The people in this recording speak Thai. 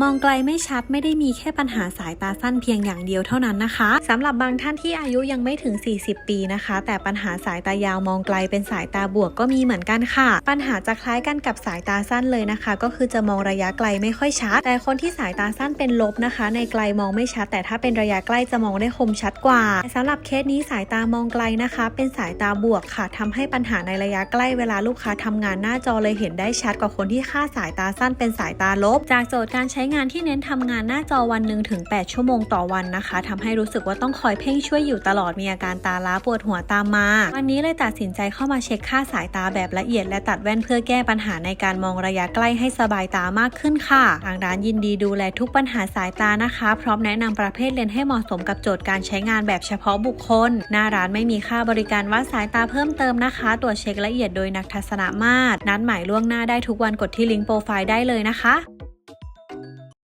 มองไกลไม่ชัดไม่ได้มีแค่ปัญหาสายตาสั้นเพียงอย่างเดียวเท่านั้นนะคะสำหรับบางท่านที่อายุยังไม่ถึง 40 ปีนะคะ แต่ปัญหาสายตายาวมองไกลเป็นสายตาบวกก็มีเหมือนกันค่ะ ปัญหาจะคล้ายกันกับสายตาสั้นเลยนะคะ ก็คือจะมองระยะไกลไม่ค่อยชัด แต่คนที่สายตาสั้นเป็นลบนะคะ ในไกลมองไม่ชัด แต่ถ้าเป็นระยะใกล้จะมองได้คมชัดกว่าแต่สำหรับเคสนี้สายตามองไกลนะคะ เป็นสายตาบวกค่ะทำให้ปัญหาในระยะใกล้เวลาลูกค้าทำงานหน้าจอเลยเห็นได้ชัดกว่าคนที่ค่าสายตาสั้นเป็นสายตาลบ จากโจทย์การใช้้งานที่เน้นทำงานหน้าจอวันหนึ่งถึง 8 ชั่วโมงต่อวันนะคะทำให้รู้สึกว่าต้องคอยเพ่งช่วยอยู่ตลอดมีอาการตาล้าปวดหัวตามมา วันนี้เลยตัดสินใจเข้ามาเช็คค่าสายตาแบบละเอียด และตัดแว่นเพื่อแก้ปัญหาในการมองระยะใกล้ให้สบายตามากขึ้นค่ะทางร้านยินดีดูแลทุกปัญหาสายตานะคะ พร้อมแนะนำประเภทเลนส์ให้เหมาะสมกับโจทย์การใช้งานแบบเฉพาะบุคคล หน้าร้านไม่มีค่าบริการวัดสายตาเพิ่มเติมนะคะ ตรวจเช็คละเอียดโดยนักทัศนมาตรนัดหมายล่วงหน้าได้ทุกวันกดที่ลิงก์โปรไฟล์ได้เลยนะคะ